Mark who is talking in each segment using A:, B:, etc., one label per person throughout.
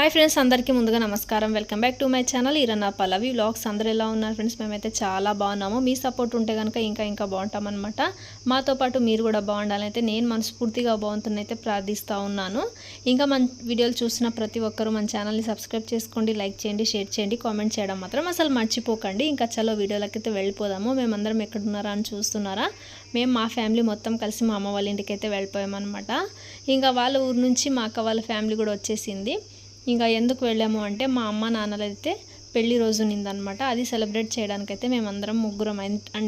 A: Hi friends అందరికీ ముందుగా నమస్కారం. Welcome back to my channel Eeranna Pallavi vlogs అందరూ ఎలా ఉన్నారు ఫ్రెండ్స్ మేమైతే చాలా బాగున్నాము. మీ సపోర్ట్ ఉంటే కనుక ఇంకా ఇంకా బాగుంటామన్నమాట. మాతో పాటు మీరు కూడా బాగుండాలని అయితే నేను మనస్ఫూర్తిగా బాగుంటుందైతే ప్రార్థిస్తూ ఉన్నాను. ఇంకా మన వీడియోలు చూసిన ప్రతి ఒక్కరూ మన ఛానల్ని సబ్స్క్రైబ్ చేసుకోండి లైక్ చేయండి షేర్ చేయండి కామెంట్ చేయడం మాత్రం అసలు మర్చిపోకండి. ఇంకా చలో వీడియోలకైతే వెళ్ళిపోదాము. మేమందరం ఎక్కడున్నారా అని చూస్తున్నారా? మేము మా ఫ్యామిలీ మొత్తం కలిసి మా అమ్మ వాళ్ళ ఇంటికి అయితే వెళ్ళిపోయామన్నమాట. ఇంకా వాళ్ళ ఊరు నుంచి మా అక్క వాళ్ళ ఫ్యామిలీ కూడా వచ్చేసింది. ఇంకా ఎందుకు వెళ్ళాము అంటే మా అమ్మ నాన్నలైతే పెళ్ళి రోజు నిందనమాట. అది సెలబ్రేట్ చేయడానికైతే మేమందరం ముగ్గురం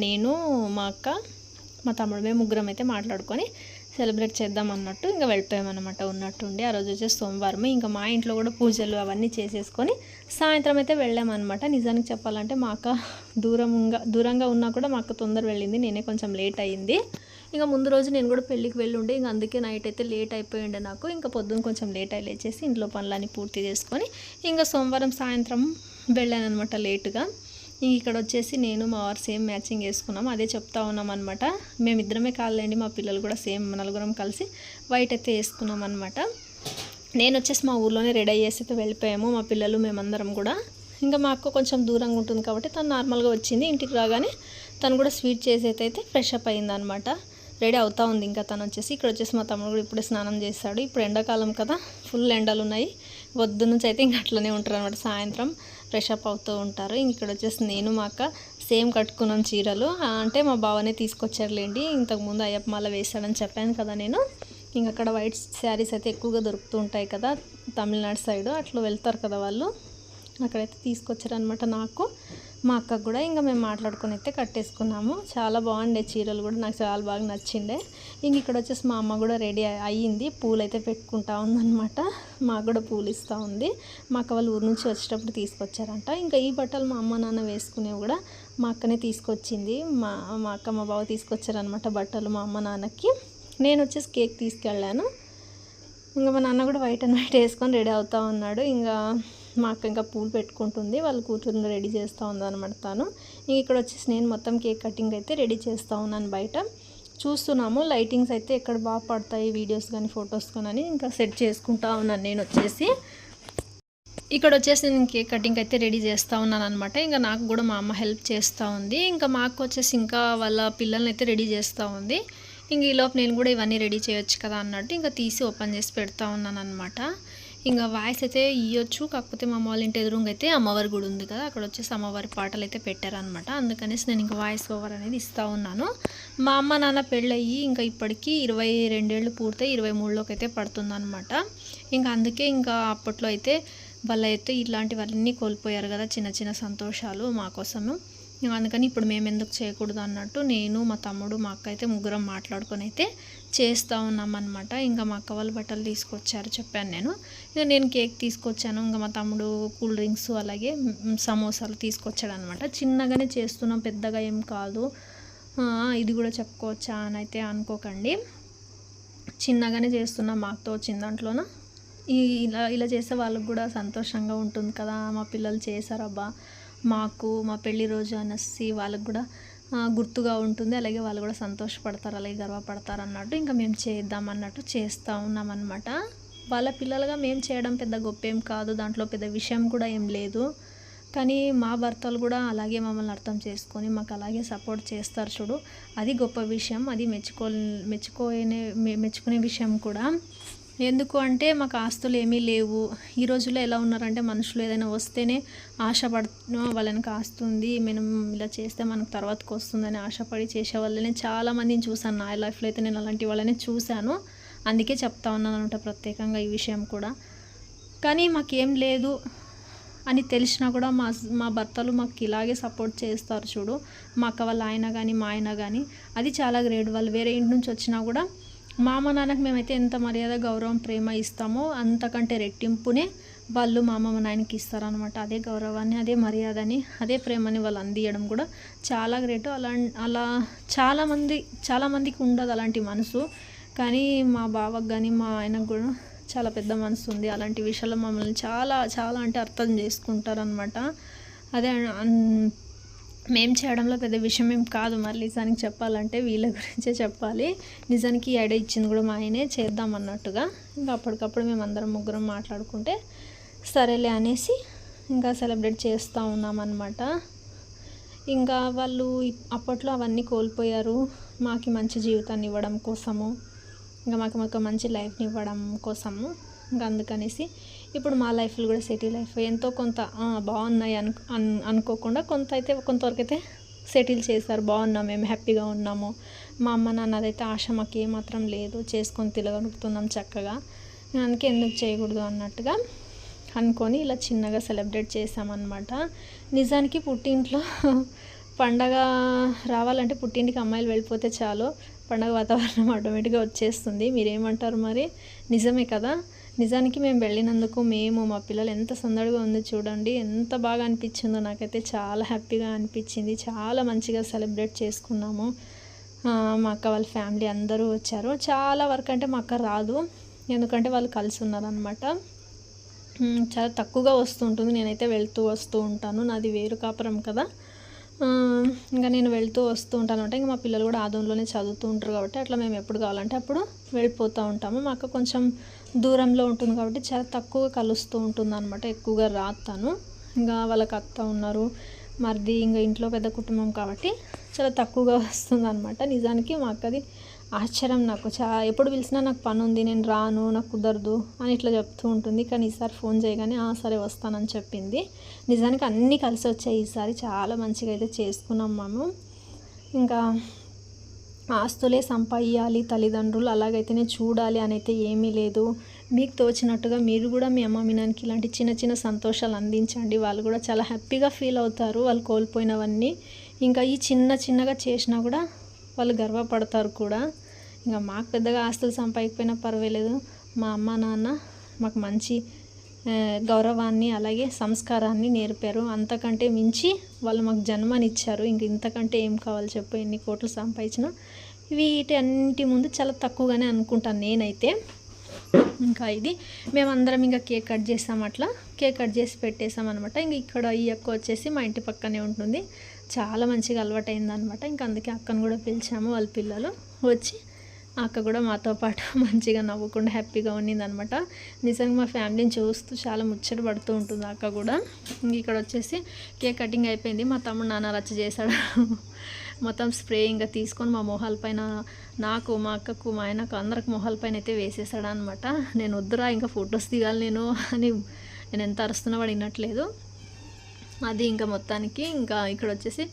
A: నేను మా అక్క మా తమ్ముడు మేము ముగ్గురం అయితే మాట్లాడుకొని సెలబ్రేట్ చేద్దాం అన్నట్టు ఇంకా వెళ్ళిపోయామన్నమాట ఉన్నట్టుండి. ఆ రోజు వచ్చేసి సోమవారం ఇంకా మా ఇంట్లో కూడా పూజలు అవన్నీ చేసేసుకొని సాయంత్రం అయితే వెళ్ళామన్నమాట. నిజానికి చెప్పాలంటే మా అక్క దూరంగా దూరంగా ఉన్నా కూడా మా అక్క తొందర వెళ్ళింది. నేనే కొంచెం లేట్ అయ్యింది. ఇంకా ముందు రోజు నేను కూడా పెళ్ళికి వెళ్ళుండే ఇంకా అందుకే నైట్ అయితే లేట్ అయిపోయిండే నాకు. ఇంకా పొద్దున్న కొంచెం లేట్ అయి లేచేసి ఇంట్లో పనులన్నీ పూర్తి చేసుకొని ఇంకా సోమవారం సాయంత్రం వెళ్ళాను అనమాట లేటుగా ఇంక ఇక్కడ వచ్చేసి నేను మా వారు సేమ్ మ్యాచింగ్ వేసుకున్నాం అదే చెప్తా ఉన్నాం అనమాట మేమిద్దరమే కాదులేండి మా పిల్లలు కూడా సేమ్ నలుగురం కలిసి వైట్ అయితే వేసుకున్నాం అనమాట నేను వచ్చేసి మా ఊర్లోనే రెడీ అయ్యేసి అయితే వెళ్ళిపోయాము మా పిల్లలు మేమందరం కూడా. ఇంకా మా అక్క కొంచెం దూరంగా ఉంటుంది కాబట్టి తను నార్మల్గా వచ్చింది. ఇంటికి రాగానే తను కూడా స్వీట్ చేసి అయితే ఫ్రెష్ అప్ అయిందనమాట రెడీ అవుతా ఉంది. ఇంకా తను వచ్చేసి ఇక్కడ వచ్చేసి మా తమ్ముడు కూడా ఇప్పుడే స్నానం చేస్తాడు. ఇప్పుడు ఎండాకాలం కదా ఫుల్ ఎండలు ఉన్నాయి. వద్దు నుంచి అయితే ఇంకా అట్లనే ఉంటారు అనమాట సాయంత్రం ఫ్రెష్ అప్ అవుతూ ఉంటారు. ఇక్కడ వచ్చేసి నేను మా అక్క సేమ్ కట్టుకున్నాం చీరలు. అంటే మా బావనే తీసుకొచ్చారులేండి. ఇంతకుముందు అయ్యప్ప మాల వేశాడని చెప్పాను కదా నేను. ఇంక అక్కడ వైట్ శారీస్ అయితే ఎక్కువగా దొరుకుతూ ఉంటాయి కదా తమిళనాడు సైడ్ అట్లా వెళ్తారు కదా వాళ్ళు. అక్కడైతే తీసుకొచ్చారనమాట నాకు. మా అక్కకు కూడా ఇంకా మేము మాట్లాడుకొని అయితే కట్టేసుకున్నాము. చాలా బాగుండే చీరలు కూడా నాకు చాలా బాగా నచ్చిండే. ఇంక ఇక్కడ వచ్చేసి మా అమ్మ కూడా రెడీ అయ్యింది. పూలు అయితే పెట్టుకుంటా ఉందన్నమాట. మాకు కూడా పూలు ఇస్తూ ఉంది. మా అక్క వాళ్ళు ఊరు నుంచి వచ్చేటప్పుడు తీసుకొచ్చారంట. ఇంకా ఈ బట్టలు మా అమ్మ నాన్న వేసుకునేవి కూడా మా అక్కనే తీసుకొచ్చింది. మా మా అక్క మా బావ తీసుకొచ్చారనమాట బట్టలు మా అమ్మ నాన్నకి. నేను వచ్చేసి కేక్ తీసుకెళ్ళాను. ఇంకా మా నాన్న కూడా వైట్ అండ్ వైట్ వేసుకొని రెడీ అవుతూ ఉన్నాడు. ఇంకా మా అక్క ఇంకా పూలు పెట్టుకుంటుంది. వాళ్ళు కూతురుని రెడీ చేస్తూ ఉందన్నమాట తాను. ఇంక ఇక్కడ వచ్చేసి నేను మొత్తం కేక్ కటింగ్ అయితే రెడీ చేస్తూ ఉన్నాను బయట. చూస్తున్నాము. లైటింగ్స్ అయితే ఎక్కడ బాగా పడతాయి వీడియోస్ కానీ ఫొటోస్ కానీ ఇంకా సెట్ చేసుకుంటా ఉన్నాను నేను వచ్చేసి. ఇక్కడ వచ్చేసి నేను కేక్ కటింగ్ అయితే రెడీ చేస్తూ ఉన్నాను అనమాట ఇంకా నాకు కూడా మా అమ్మ హెల్ప్ చేస్తూ ఉంది. ఇంకా మా అక్క వచ్చేసి ఇంకా వాళ్ళ పిల్లల్ని అయితే రెడీ చేస్తూ ఉంది. ఇంక ఈలోపు నేను కూడా ఇవన్నీ రెడీ చేయొచ్చు కదా అన్నట్టు ఇంకా తీసి ఓపెన్ చేసి పెడతా ఉన్నాను అనమాట ఇంకా వాయిస్ అయితే ఇవ్వచ్చు కాకపోతే మా అమ్మ వాళ్ళ ఇంటి ఎదురుగా అయితే అమ్మవారి గుడి ఉంది కదా అక్కడ వచ్చేసి అమ్మవారి పాటలు అయితే పెట్టారనమాట అందుకనేసి నేను ఇంకా వాయిస్ ఓవర్ అనేది ఇస్తూ ఉన్నాను. మా అమ్మ నాన్న పెళ్ళయ్యి ఇంకా ఇప్పటికీ ఇరవై రెండేళ్ళు పూర్తయి ఇరవై మూడులోకి అయితే పడుతుందనమాట ఇంకా అందుకే ఇంకా అప్పట్లో అయితే వాళ్ళు అయితే కోల్పోయారు కదా చిన్న చిన్న సంతోషాలు మా కోసము. అందుకని ఇప్పుడు మేము ఎందుకు చేయకూడదు అన్నట్టు నేను మా తమ్ముడు మా అక్క అయితే ముగ్గురం మాట్లాడుకొని అయితే చేస్తూ ఉన్నాం అనమాట ఇంకా మా అక్క వాళ్ళు బట్టలు తీసుకొచ్చారు చెప్పాను నేను. ఇంకా నేను కేక్ తీసుకొచ్చాను. ఇంకా మా తమ్ముడు కూల్ డ్రింక్స్ అలాగే సమోసాలు తీసుకొచ్చాడు అనమాట చిన్నగానే చేస్తున్నాం పెద్దగా ఏం కాదు. ఇది కూడా చెప్పుకోవచ్చా అని అయితే అనుకోకండి. చిన్నగానే చేస్తున్నాం మాతో వచ్చిన దాంట్లోన ఇలా ఇలా చేస్తే వాళ్ళకి కూడా సంతోషంగా ఉంటుంది కదా మా పిల్లలు చేశారబ్బా. మాకు మా పెళ్ళి రోజు అనేసి వాళ్ళకు కూడా గుర్తుగా ఉంటుంది. అలాగే వాళ్ళు కూడా సంతోషపడతారు అలాగే గర్వపడతారు అన్నట్టు ఇంకా మేము చేద్దాం అన్నట్టు చేస్తూ ఉన్నాం వాళ్ళ పిల్లలుగా మేము చేయడం పెద్ద గొప్ప ఏం కాదు దాంట్లో పెద్ద విషయం కూడా ఏం లేదు. కానీ మా భర్తలు కూడా అలాగే మమ్మల్ని అర్థం చేసుకొని మాకు అలాగే సపోర్ట్ చేస్తారు చూడు. అది గొప్ప విషయం అది మెచ్చుకో మెచ్చుకోనే మె- మెచ్చుకునే విషయం కూడా. ఎందుకు అంటే మాకు ఆస్తులు ఏమీ లేవు. ఈ రోజుల్లో ఎలా ఉన్నారంటే మనుషులు ఏదైనా వస్తేనే ఆశపడ వాళ్ళకి ఆస్తుంది మనం ఇలా చేస్తే మనకు తర్వాతకు వస్తుందని ఆశపడి చేసే వాళ్ళని చాలామందిని చూశాను. నా లైఫ్లో అయితే నేను అలాంటి వాళ్ళని చూశాను. అందుకే చెప్తా ఉన్నాను అనమాట ప్రత్యేకంగా ఈ విషయం కూడా. కానీ మాకేం లేదు అని తెలిసినా కూడా మా మా భర్తలు మాకు ఇలాగే సపోర్ట్ చేస్తారు చూడు. మా అక్క వాళ్ళ ఆయన కానీ మా ఆయన కానీ అది చాలా గ్రేట్. వాళ్ళు వేరే ఇంటి నుంచి వచ్చినా కూడా మా అమ్మ నాన్నకి మేమైతే ఎంత మర్యాద గౌరవం ప్రేమ ఇస్తామో అంతకంటే రెట్టింపునే వాళ్ళు మా అమ్మమ్మ నాయనకి ఇస్తారనమాట అదే గౌరవాన్ని అదే మర్యాదని అదే ప్రేమని వాళ్ళు అందియడం కూడా చాలా గ్రేట్. అలా అలా చాలామంది చాలామందికి ఉండదు అలాంటి మనసు. కానీ మా బావకు కానీ మా ఆయనకు కూడా చాలా పెద్ద మనసు ఉంది. అలాంటి విషయాల్లో మమ్మల్ని చాలా చాలా అంటే అర్థం చేసుకుంటారనమాట అదే మేము చేయడంలో పెద్ద విషయం ఏం కాదు. మరి నిజానికి చెప్పాలంటే వీళ్ళ గురించే చెప్పాలి. నిజానికి ఈ ఐడియా ఇచ్చింది కూడా మా ఆయనే చేద్దాం అన్నట్టుగా. ఇంకా అప్పటికప్పుడు మేము అందరం ముగ్గురం మాట్లాడుకుంటే సరేలే అనేసి ఇంకా సెలబ్రేట్ చేస్తూ ఉన్నామన్నమాట. ఇంకా వాళ్ళు అప్పట్లో అవన్నీ కోల్పోయారు. మాకు మంచి జీవితాన్ని ఇవ్వడం కోసము ఇంకా మాకు మాకు మంచి లైఫ్ని ఇవ్వడం కోసము ఇంకా అందుకనేసి ఇప్పుడు మా లైఫ్లో కూడా సిటీ లైఫ్. ఎంతో కొంత బాగున్నాయి అను అన్- అనుకోకుండా కొంత అయితే కొంతవరకు అయితే సెటిల్ చేశారు. బాగున్నాం మేము హ్యాపీగా ఉన్నాము. మా అమ్మ నాన్నదైతే ఆశ మాకు ఏమాత్రం లేదు. చేసుకొని తిరగలుగుతున్నాం చక్కగా. అందుకే ఎందుకు చేయకూడదు అన్నట్టుగా అనుకొని ఇలా చిన్నగా సెలబ్రేట్ చేసామన్నమాట నిజానికి పుట్టింట్లో పండగ రావాలంటే పుట్టింటికి అమ్మాయిలు వెళ్ళిపోతే చాలు. పండగ వాతావరణం ఆటోమేటిక్గా వచ్చేస్తుంది. మీరేమంటారు మరి? నిజమే కదా? నిజానికి మేము వెళ్ళినందుకు మేము మా పిల్లలు ఎంత సందడిగా ఉందో చూడండి ఎంత బాగా అనిపించిందో నాకైతే చాలా హ్యాపీగా అనిపించింది. చాలా మంచిగా సెలబ్రేట్ చేసుకున్నాము. మా అక్క వాళ్ళ ఫ్యామిలీ అందరూ వచ్చారు. చాలా వరకు అంటే మా అక్క రాదు ఎందుకంటే వాళ్ళు కలిసి ఉన్నారనమాట చాలా తక్కువగా వస్తుంటుంది నేనైతే వెళ్తూ వస్తూ ఉంటాను. నాది వేరు కాపురం కదా. ఇంకా నేను వెళ్తూ వస్తూ ఉంటాను అంటే ఇంకా మా పిల్లలు కూడా ఆదంలోనే చదువుతూ ఉంటారు కాబట్టి అట్లా మేము ఎప్పుడు కావాలంటే అప్పుడు వెళ్ళిపోతూ ఉంటాము. మా అక్క కొంచెం దూరంలో ఉంటుంది కాబట్టి చాలా తక్కువగా కలుస్తూ ఉంటుంది అనమాట ఎక్కువగా రాతాను ఇంకా వాళ్ళకి అత్త ఉన్నారు మరిది ఇంకా ఇంట్లో పెద్ద కుటుంబం కాబట్టి చాలా తక్కువగా వస్తుంది అనమాట నిజానికి మా అక్కది ఆశ్చర్యం నాకు. చా ఎప్పుడు పిలిచినా నాకు పని ఉంది నేను రాను నాకు కుదరదు అని ఇట్లా చెప్తూ ఉంటుంది. కానీ ఈసారి ఫోన్ చేయగానే "ఆ, సరే వస్తానని చెప్పింది. నిజానికి అన్నీ కలిసి వచ్చాయి ఈసారి. చాలా మంచిగా అయితే చేసుకున్నాం మేము. ఇంకా ఆస్తులే సంపాదించాలి తల్లిదండ్రులు అలాగైతేనే చూడాలి అని అయితే ఏమీ లేదు. మీకు తోచినట్టుగా మీరు కూడా మీ అమ్మ మీ నాన్నకి ఇలాంటి చిన్న చిన్న సంతోషాలు అందించండి. వాళ్ళు కూడా చాలా హ్యాపీగా ఫీల్ అవుతారు వాళ్ళు కోల్పోయినవన్నీ. ఇంకా ఈ చిన్న చిన్నగా చేసినా కూడా వాళ్ళు గర్వపడతారు కూడా. ఇంకా మాకు పెద్దగా ఆస్తులు సంపాదించకపోయినా పర్వాలేదు. మా అమ్మ నాన్న మాకు మంచి గౌరవాన్ని అలాగే సంస్కారాన్ని నేర్పారు. అంతకంటే మించి వాళ్ళు మాకు జన్మనిచ్చారు. ఇంక ఇంతకంటే ఏం కావాలి చెప్పు ఎన్ని కోట్లు సంపాదించిన. వీటన్నిటి ముందు చాలా తక్కువగానే అనుకుంటాను నేనైతే. ఇంకా ఇది. మేమందరం ఇంకా కేక్ కట్ చేసాం అట్లా. కేక్ కట్ చేసి పెట్టేసాం అనమాట ఇంక ఇక్కడ ఈ అక్క వచ్చేసి మా ఇంటి పక్కనే ఉంటుంది. చాలా మంచిగా అలవాటు అయిందనమాట ఇంకా అందుకే అక్కను కూడా పిలిచాము వాళ్ళ పిల్లలు. వచ్చి అక్క కూడా మాతో పాటు మంచిగా నవ్వకుండా హ్యాపీగా ఉన్నింది అనమాట నిజంగా మా ఫ్యామిలీని చూస్తూ చాలా ముచ్చట పడుతూ ఉంటుంది అక్క కూడా. ఇక్కడ వచ్చేసి కేక్ కటింగ్ అయిపోయింది. మా తమ్ముడు నాన్న రచ్చ చేశాడు. మొత్తం స్ప్రే ఇంకా తీసుకొని మా మొహాల పైన నాకు మా అక్కకు మా ఆయనకు అందరికి మొహాల పైన అయితే వేసేసాడు అనమాట నేను వద్దురా ఇంకా ఫొటోస్ దిగాలి నేను అని నేను ఎంత అరుస్తున్నా వాడు వినట్లేదు అది ఇంకా మొత్తానికి ఇంకా ఇక్కడ వచ్చేసి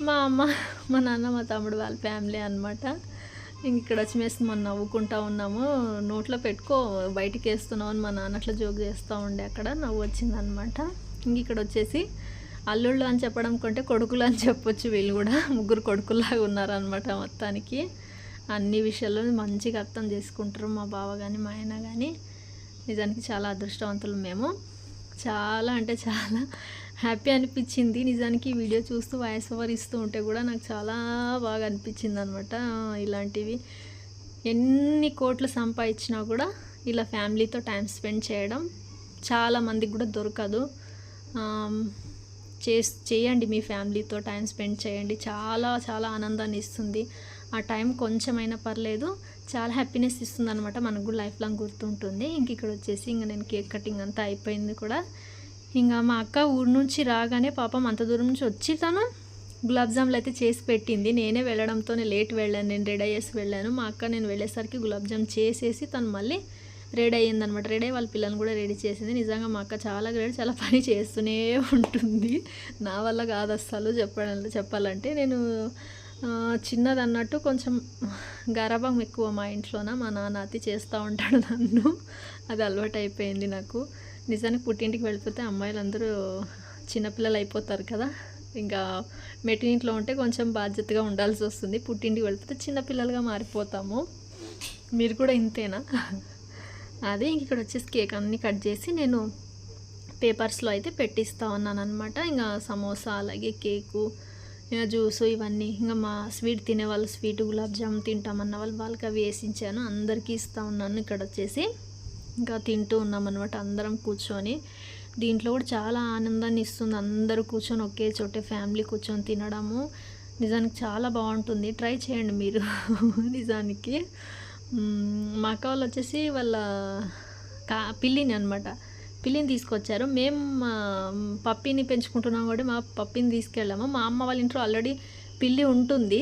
A: మా అమ్మ మా నాన్న మా తమ్ముడు వాళ్ళ ఫ్యామిలీ అనమాట. ఇంక ఇక్కడ వచ్చి మనం నవ్వుకుంటా ఉన్నాము. నోట్లో పెట్టుకో బయటికి వేస్తున్నావు అని మా నాన్న అట్లా జోక్ చేస్తూ ఉండే అక్కడ. నవ్వు వచ్చిందనమాట. ఇంక ఇక్కడ వచ్చేసి అల్లుళ్ళు అని చెప్పడం కంటే కొడుకులు అని చెప్పొచ్చు వీళ్ళు కూడా. ముగ్గురు కొడుకులాగా ఉన్నారనమాట మొత్తానికి. అన్ని విషయాల్లో మంచిగా అర్థం చేసుకుంటారు మా బావ కానీ మా ఆయన కానీ నిజానికి చాలా అదృష్టవంతులు మేము. చాలా అంటే చాలా హ్యాపీ అనిపించింది. నిజానికి వీడియో చూస్తూ వాయిస్ ఓవర్ ఇస్తూ ఉంటే కూడా నాకు చాలా బాగా అనిపించింది అనమాట ఇలాంటివి. ఎన్ని కోట్లు సంపాదించినా కూడా ఇలా ఫ్యామిలీతో టైం స్పెండ్ చేయడం చాలా మందికి కూడా దొరకదు. చే చేస్ చేయండి మీ ఫ్యామిలీతో టైం స్పెండ్ చేయండి. చాలా చాలా ఆనందాన్ని ఇస్తుంది. ఆ టైం కొంచెమైనా పర్లేదు చాలా హ్యాపీనెస్ ఇస్తుంది అనమాట మనకు కూడా లైఫ్ లాంగ్ గుర్తుంటుంది. ఇంక ఇక్కడ వచ్చేసి ఇంక నేను కేక్ కటింగ్ అంతా అయిపోయింది కూడా. ఇంకా మా అక్క ఊరు నుంచి రాగానే పాపం అంత దూరం నుంచి వచ్చి తను గులాబ్ జాములు అయితే చేసి పెట్టింది. నేనే వెళ్ళడంతోనే లేట్ వెళ్ళాను. నేను రెడీ అయ్యేసి వెళ్ళాను. మా అక్క నేను వెళ్ళేసరికి గులాబ్ జామ్ చేసేసి తను మళ్ళీ రెడీ అయ్యింది అనమాట రెడీ అయ్యి వాళ్ళ పిల్లల్ని కూడా రెడీ చేసింది. నిజంగా మా అక్క చాలా గ్రేట్ చాలా పని చేస్తూనే ఉంటుంది. నా వల్ల కాదు అస్సలు చెప్పడం చెప్పాలంటే. నేను చిన్నది అన్నట్టు కొంచెం గరభం ఎక్కువ మా ఇంట్లోన? మా నాన్న అతి చేస్తూ ఉంటాడు నన్ను. అది అలవాటు అయిపోయింది నాకు. నిజానికి పుట్టింటికి వెళ్ళిపోతే అమ్మాయిలందరూ చిన్నపిల్లలు అయిపోతారు కదా. ఇంకా మెట్టినింట్లో ఉంటే కొంచెం బాధ్యతగా ఉండాల్సి వస్తుంది. పుట్టింటికి వెళ్ళిపోతే చిన్నపిల్లలుగా మారిపోతాము. మీరు కూడా ఇంతేనా? అదే ఇంక ఇక్కడ వచ్చేసి కేక్ అన్నీ కట్ చేసి నేను పేపర్స్లో అయితే పెట్టిస్తూ ఉన్నాను అనమాట ఇంకా సమోసా అలాగే కేకు ఇంకా జ్యూసు ఇవన్నీ. ఇంకా మా స్వీట్ తినే వాళ్ళు స్వీట్ గులాబ్ జామ్ తింటామన్న వాళ్ళు వాళ్ళకి అవి వేసించాను అందరికీ ఇస్తూ ఉన్నాను ఇక్కడ వచ్చేసి. ఇంకా తింటూ ఉన్నాం అనమాట అందరం కూర్చొని. దీంట్లో కూడా చాలా ఆనందాన్ని ఇస్తుంది అందరూ కూర్చొని ఒకే చోటే ఫ్యామిలీ కూర్చొని తినడము. నిజానికి చాలా బాగుంటుంది. ట్రై చేయండి మీరు నిజానికి. మా అక్క వాళ్ళు వచ్చేసి వాళ్ళ కా పిల్లిని అనమాట పిల్లిని తీసుకొచ్చారు. మేము మా పప్పిని పెంచుకుంటున్నాం కూడా మా పప్పిని తీసుకెళ్ళాము. మా అమ్మ వాళ్ళ ఇంట్లో ఆల్రెడీ పిల్లి ఉంటుంది.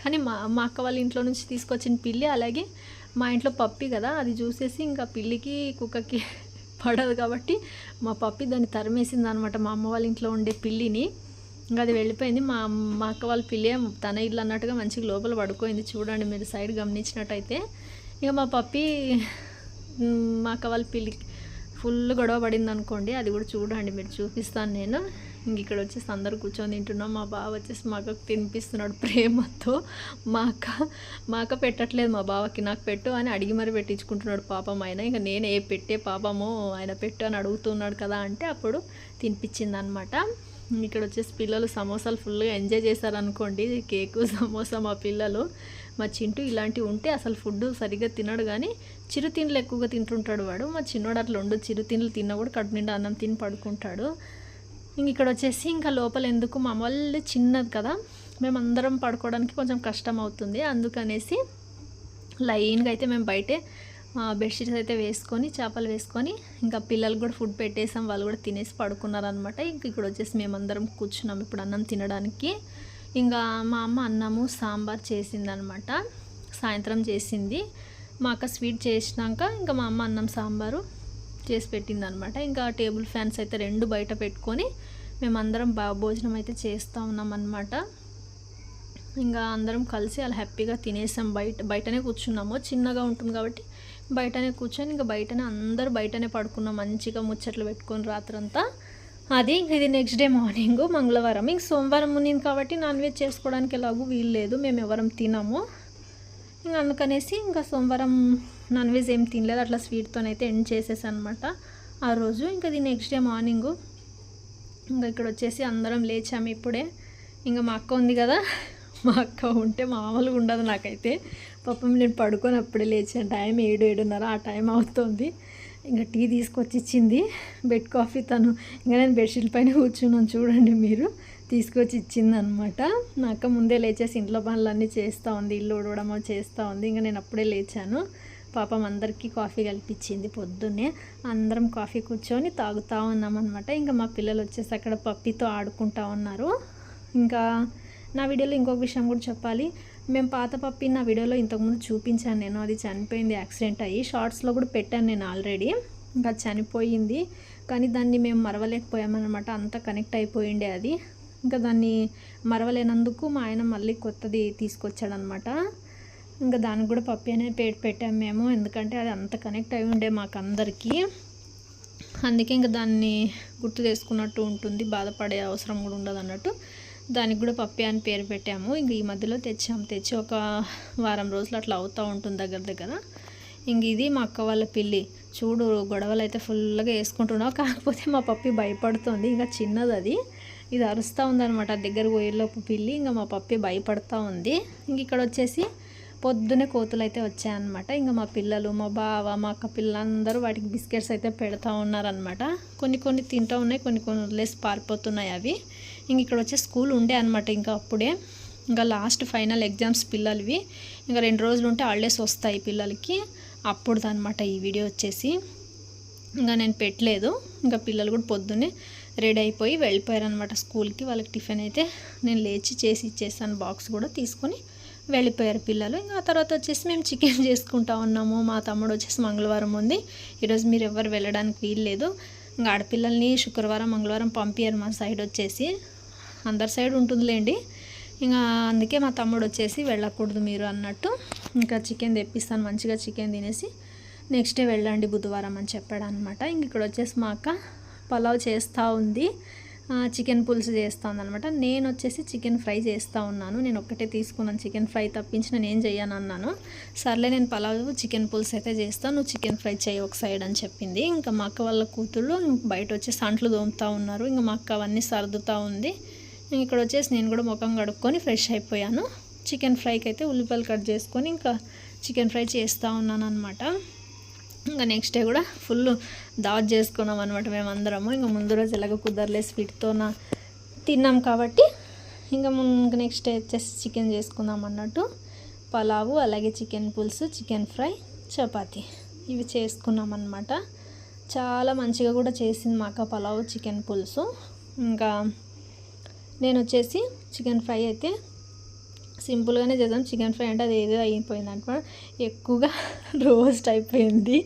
A: కానీ మా మా అక్క వాళ్ళ ఇంట్లో నుంచి తీసుకొచ్చిన పిల్లి అలాగే మా ఇంట్లో పప్పి కదా అది చూసేసి ఇంకా పిల్లికి కుక్కకి పడదు కాబట్టి మా పప్పి దాన్ని తరిమేసింది అనమాట మా అమ్మ వాళ్ళ ఇంట్లో ఉండే పిల్లిని. ఇంకా అది వెళ్ళిపోయింది. మా మా అక్క వాళ్ళ పిల్లే తన ఇల్లు అన్నట్టుగా మంచిగా లోపల పడుకోయింది. చూడండి మీరు సైడ్ గమనించినట్టయితే. ఇక మా పప్పి మా అక్క వాళ్ళ పిల్లి ఫుల్ గొడవ పడింది అనుకోండి అది కూడా చూడండి మీరు చూపిస్తాను నేను. ఇంక ఇక్కడ వచ్చేసి అందరు కూర్చొని తింటున్నాం. మా బావ వచ్చేసి మా అక్కకు తినిపిస్తున్నాడు ప్రేమతో. మా అక్క మా అక్క పెట్టట్లేదు మా బావకి నాకు పెట్టు అని అడిగి మరి పెట్టించుకుంటున్నాడు పాపం ఆయన. ఇంకా నేను ఏ పెట్టే పాపము ఆయన పెట్టు అని అడుగుతున్నాడు కదా అంటే అప్పుడు తినిపించింది అనమాట ఇక్కడ వచ్చేసి పిల్లలు సమోసాలు ఫుల్గా ఎంజాయ్ చేశారనుకోండి. కేకు సమోసా మా పిల్లలు మా చింటూ ఇలాంటివి ఉంటే అసలు ఫుడ్ సరిగ్గా తినడు కానీ చిరుతిండ్లు ఎక్కువగా తింటుంటాడు వాడు. మా చిన్నోడు అట్లా ఉండదు చిరుతిండ్లు తిన్నా కూడా కడుపు నిండా అన్నం తిని పడుకుంటాడు. ఇంక ఇక్కడ వచ్చేసి ఇంకా లోపల ఎందుకు మా వాళ్ళు చిన్నది కదా మేమందరం పడుకోవడానికి కొంచెం కష్టం అవుతుంది. అందుకనేసి లైన్గా అయితే మేము బయటే బెడ్షీట్స్ అయితే వేసుకొని చేపలు వేసుకొని ఇంకా పిల్లలు కూడా ఫుడ్ పెట్టేసాం. వాళ్ళు కూడా తినేసి పడుకున్నారనమాట ఇంక ఇక్కడ వచ్చేసి మేమందరం కూర్చున్నాం ఇప్పుడు అన్నం తినడానికి. ఇంకా మా అమ్మ అన్నము సాంబార్ చేసిందనమాట సాయంత్రం చేసింది. మా అక్క స్వీట్ చేసినాక ఇంకా మా అమ్మ అన్నం సాంబారు చేసి పెట్టింది అనమాట ఇంకా టేబుల్ ఫ్యాన్స్ అయితే రెండు బయట పెట్టుకొని మేమందరం బాగా భోజనం అయితే చేస్తూ ఉన్నాం అనమాట ఇంకా అందరం కలిసి అలా హ్యాపీగా తినేసాం. బయట బయటనే కూర్చున్నాము. చిన్నగా ఉంటుంది కాబట్టి బయటనే కూర్చొని ఇంకా బయటనే అందరూ బయటనే పడుకున్నాం. మంచిగా ముచ్చట్లు పెట్టుకొని రాత్రంతా. అది ఇంక ఇది నెక్స్ట్ డే మార్నింగ్ మంగళవారం. ఇంక సోమవారం ఉన్నింది కాబట్టి నాన్ వెజ్ చేసుకోవడానికి ఎలాగూ వీలు లేదు మేము ఎవరం తినము. అందుకనేసి ఇంకా సోమవారం నాన్ వెజ్ ఏం తినలేదు. అట్లా స్వీట్తోనైతే ఎండ్ చేసేసాను అనమాట ఆ రోజు ఇంకా దీని నెక్స్ట్ డే మార్నింగు. ఇంకా ఇక్కడ వచ్చేసి అందరం లేచాము ఇప్పుడే. ఇంకా మా అక్క ఉంది కదా. మా అక్క ఉంటే మామూలుగా ఉండదు నాకైతే. పాపం నేను పడుకొని అప్పుడే లేచాను. టైం ఏడు ఏడున్నర ఆ టైం అవుతుంది. ఇంకా టీ తీసుకొచ్చి ఇచ్చింది. బెడ్ కాఫీ తను. ఇంకా నేను బెడ్షీట్ పైన కూర్చున్నాను. చూడండి మీరు. తీసుకొచ్చి ఇచ్చింది అనమాట అక్క ముందే లేచేసి ఇంట్లో పనులన్నీ చేస్తూ ఉంది ఇల్లు ఊడవడమో చేస్తూ ఉంది. ఇంకా నేను అప్పుడే లేచాను. పాపం అందరికీ కాఫీ కల్పించింది పొద్దున్నే. అందరం కాఫీ కూర్చొని తాగుతూ ఉన్నామన్నమాట ఇంకా మా పిల్లలు వచ్చేసి అక్కడ పప్పితో ఆడుకుంటా ఉన్నారు. ఇంకా నా వీడియోలో ఇంకొక విషయం కూడా చెప్పాలి. మేము పాత పప్పి నా వీడియోలో ఇంతకుముందు చూపించాను నేను. అది చనిపోయింది యాక్సిడెంట్ అయ్యి షార్ట్స్లో కూడా పెట్టాను నేను ఆల్రెడీ. ఇంకా చనిపోయింది. కానీ దాన్ని మేము మరవలేకపోయామన్నమాట అంత కనెక్ట్ అయిపోయిండే అది. ఇంకా దాన్ని మరవలేనందుకు మా ఆయన మళ్ళీ కొత్తది తీసుకొచ్చాడనమాట. ఇంకా దానికి కూడా పప్పి అనే పేరు పెట్టాము మేము ఎందుకంటే అది అంత కనెక్ట్ అయి ఉండే మాకు అందరికీ అందుకే ఇంకా దాన్ని గుర్తు చేసుకున్నట్టు ఉంటుంది బాధపడే అవసరం కూడా ఉండదు అన్నట్టు. దానికి కూడా పప్పి అని పేరు పెట్టాము. ఇంక ఈ మధ్యలో తెచ్చాము తెచ్చి ఒక వారం రోజులు అట్లా అవుతూ ఉంటుంది దగ్గర దగ్గర. ఇంక ఇది మా అక్క వాళ్ళ పిల్లి చూడు గొడవలు అయితే ఫుల్గా వేసుకుంటున్నావు. కాకపోతే మా పప్పి భయపడుతుంది. ఇంకా చిన్నది అది. ఇది అరుస్తూ ఉందనమాట దగ్గర పోయేలోపు పిల్లి ఇంకా మా పప్పి భయపడుతూ ఉంది. ఇంక ఇక్కడ వచ్చేసి పొద్దునే కోతులు అయితే వచ్చాయన్నమాట. ఇంకా మా పిల్లలు మా బావ మా అక్క పిల్లలందరూ వాటికి బిస్కెట్స్ అయితే పెడతా ఉన్నారనమాట కొన్ని కొన్ని తింటూ ఉన్నాయి కొన్ని కొన్ని వదిలేసి పారిపోతున్నాయి అవి. ఇంక ఇక్కడ వచ్చే స్కూల్ ఉండే అనమాట ఇంకా అప్పుడే. ఇంకా లాస్ట్ ఫైనల్ ఎగ్జామ్స్ పిల్లలవి. ఇంకా రెండు రోజులు ఉంటే హాలిడేస్ వస్తాయి పిల్లలకి. అప్పుడుదనమాట ఈ వీడియో వచ్చేసి. ఇంకా నేను పెట్టలేదు. ఇంకా పిల్లలు కూడా పొద్దున్నే రెడీ అయిపోయి వెళ్ళిపోయారనమాట స్కూల్కి. వాళ్ళకి టిఫిన్ అయితే నేను లేచి చేసి ఇచ్చేసాను. బాక్స్ కూడా తీసుకొని వెళ్ళిపోయారు పిల్లలు. ఇంకా ఆ తర్వాత వచ్చేసి మేము చికెన్ చేసుకుంటా ఉన్నాము. మా తమ్ముడు వచ్చేసి మంగళవారం ఉంది. ఈరోజు మీరు ఎవరు వెళ్ళడానికి వీల్లేదు ఇంకా ఆడపిల్లల్ని శుక్రవారం మంగళవారం పంపించారు మా సైడ్ వచ్చేసి. అందరి సైడ్ ఉంటుందిలేండి. ఇంకా అందుకే మా తమ్ముడు వచ్చేసి వెళ్ళకూడదు మీరు అన్నట్టు ఇంకా చికెన్ తెప్పిస్తాను. మంచిగా చికెన్ తినేసి నెక్స్ట్ డే వెళ్ళండి బుధవారం అని చెప్పాడు అనమాట ఇంక ఇక్కడ వచ్చేసి మా అక్క పలావ్ చేస్తూ ఉంది. చికెన్ పులుసు చేస్తాను నేను వచ్చేసి చికెన్ ఫ్రై చేస్తూ ఉన్నాను. నేను ఒక్కటే తీసుకున్నాను చికెన్ ఫ్రై తప్పించి నేను ఏం చేయను అన్నాను. సర్లే నేను పలావ్ చికెన్ పులుసు అయితే చేస్తాను నువ్వు చికెన్ ఫ్రై చేయి ఒక సైడ్ అని చెప్పింది. ఇంకా మా అక్క వాళ్ళ కూతుళ్ళు బయట వచ్చి సంట్లు దోముతూ ఉన్నారు. ఇంకా మా అక్క అవన్నీ సర్దుతూ ఉంది. ఇంక ఇక్కడ వచ్చేసి నేను కూడా ముఖం కడుక్కొని ఫ్రెష్ అయిపోయాను. చికెన్ ఫ్రైకి అయితే ఉల్లిపాయలు కట్ చేసుకొని ఇంకా చికెన్ ఫ్రై చేస్తూ ఉన్నాను అనమాట ఇంకా నెక్స్ట్ డే కూడా ఫుల్ దావత్ చేసుకున్నాం అనమాట మేమందరము. ఇంకా ముందు రోజు ఎలాగో కుదరలే స్వీట్తో తిన్నాం కాబట్టి. ఇంకా ముందు నెక్స్ట్ డే వచ్చేసి చికెన్ చేసుకుందాం అన్నట్టు. పలావు అలాగే చికెన్ పులుసు చికెన్ ఫ్రై చపాతి. ఇవి చేసుకున్నాం అనమాట చాలా మంచిగా కూడా చేసింది మా అక్క పలావ్ చికెన్ పులుసు. ఇంకా నేను వచ్చేసి చికెన్ ఫ్రై అయితే సింపుల్గానే చేద్దాం. చికెన్ ఫ్రై అంటే అది ఏదో అయిపోయింది అనమాట ఎక్కువగా రోస్ట్ అయిపోయింది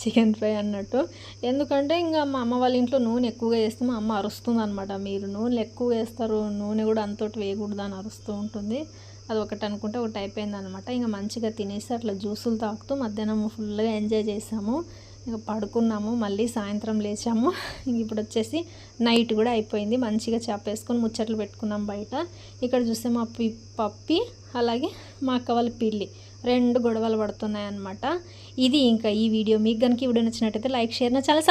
A: చికెన్ ఫ్రై అన్నట్టు. ఎందుకంటే ఇంకా మా అమ్మ వాళ్ళ ఇంట్లో నూనె ఎక్కువగా వేస్తే మా అమ్మ అరుస్తుంది అనమాట మీరు నూనె ఎక్కువ వేస్తారు నూనె కూడా అంతటి వేయకూడదు అని అరుస్తూ ఉంటుంది. అది ఒకటి అనుకుంటే ఒకటి అయిపోయింది అనమాట ఇంకా మంచిగా తినేసి అట్లా జ్యూసులు తాగుతూ మధ్యాహ్నం ఫుల్గా ఎంజాయ్ చేసాము. ఇంకా పడుకున్నాము మళ్ళీ సాయంత్రం లేచాము. ఇంక ఇప్పుడు వచ్చేసి నైట్ కూడా అయిపోయింది. మంచిగా చేపేసుకొని ముచ్చట్లు పెట్టుకున్నాం బయట. ఇక్కడ చూస్తే మా పి పప్పి అలాగే మా అక్క వాళ్ళ పిల్లి రెండు గొడవలు పడుతున్నాయి అనమాట ఇది ఇంకా ఈ వీడియో. మీకు కనుక ఈ వీడియో నచ్చినట్టయితే లైక్ షేర్ నా చాలా